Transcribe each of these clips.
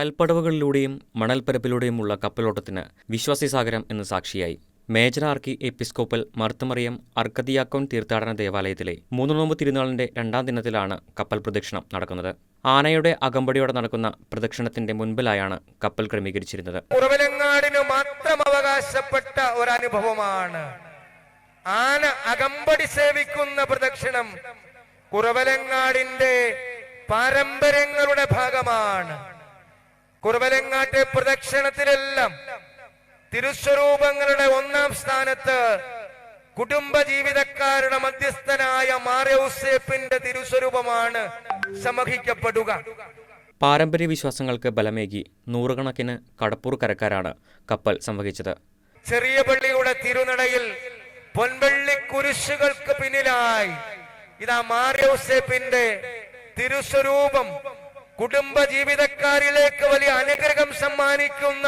കൽപ്പടവുകളിലൂടെയും മണൽപ്പരപ്പിലൂടെയുമുള്ള കപ്പലോട്ടത്തിന് വിശ്വാസിസാഗരം എന്ന് സാക്ഷിയായി. മേജർ ആർക്കി എപ്പിസ്കോപ്പൽ മർത്തമറിയം അർക്കതിയാക്കോൺ തീർത്ഥാടന ദേവാലയത്തിലെ മൂന്ന് നോമ്പ് തിരുനാളിന്റെ രണ്ടാം ദിനത്തിലാണ് കപ്പൽ പ്രദക്ഷിണം നടക്കുന്നത്. ആനയുടെ അകമ്പടിയോടെ നടക്കുന്ന പ്രദക്ഷിണത്തിന്റെ മുൻപിലായാണ് കപ്പൽ ക്രമീകരിച്ചിരുന്നത്. മാത്രം അവകാശപ്പെട്ട ഒരനുഭവമാണ്. ആന അകമ്പടി സേവിക്കുന്ന പ്രദക്ഷിണം കുറവലങ്ങാടിന്റെ പാരമ്പര്യങ്ങളുടെ ഭാഗമാണ്. കുറവലങ്ങാട്ടെ പ്രദക്ഷിണത്തിലെല്ലാം തിരുസ്വരൂപങ്ങളുടെ ഒന്നാം സ്ഥാനത്ത് കുടുംബ ജീവിതക്കാരുടെ മധ്യസ്ഥനായ മാറിയൗസേപ്പിന്റെ തിരുസ്വരൂപമാണ് സമഹിക്കപ്പെടുക. പാരമ്പര്യ വിശ്വാസങ്ങൾക്ക് ബലമേകി നൂറുകണക്കിന് കടപ്പൂർ കരക്കാരാണ് കപ്പൽ സംവഹിച്ചത് ചെറിയ പള്ളിയുടെ തിരുനടയിൽ പൊൻവെള്ളി കുരിശുകൾക്ക് പിന്നിലായി ഇതാ മാറിയൗസേപ്പിന്റെ തിരുസ്വരൂപം കുടുംബ ജീവിതക്കാരിലേക്ക് വലിയ അനുഗ്രഹം സമ്മാനിക്കുന്ന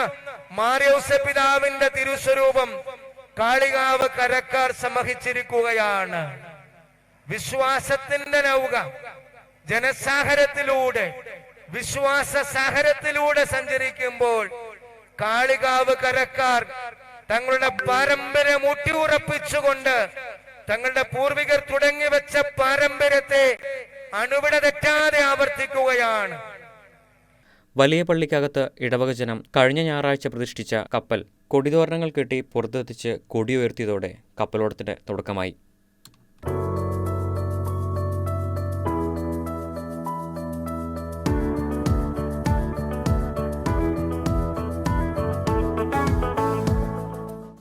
മാറിയോസെ പിതാവിന്റെ തിരുസ്വരൂപം കാളികാവ് കരക്കാർ സമഹിച്ചിരിക്കുകയാണ്. വിശ്വാസത്തിന്റെ നൗക ജനസാഗരത്തിലൂടെ വിശ്വാസ സാഗരത്തിലൂടെ സഞ്ചരിക്കുമ്പോൾ കാളികാവ് കരക്കാർ തങ്ങളുടെ പാരമ്പര്യം ഊട്ടിയുറപ്പിച്ചുകൊണ്ട് തങ്ങളുടെ പൂർവികർ തുടങ്ങി വെച്ച പാരമ്പര്യത്തെ അണുവിട തെറ്റാതെ ആവർത്തിക്കുകയാണ്. വലിയ പള്ളിക്കകത്ത് ഇടവക ജനം കഴിഞ്ഞ ഞായറാഴ്ച പ്രതിഷ്ഠിച്ച കപ്പൽ കൊടിതോരണങ്ങൾ കെട്ടി പുറത്തെത്തിച്ച് കൊടിയുയർത്തിയതോടെ കപ്പലോടത്തിന്റെ തുടക്കമായി.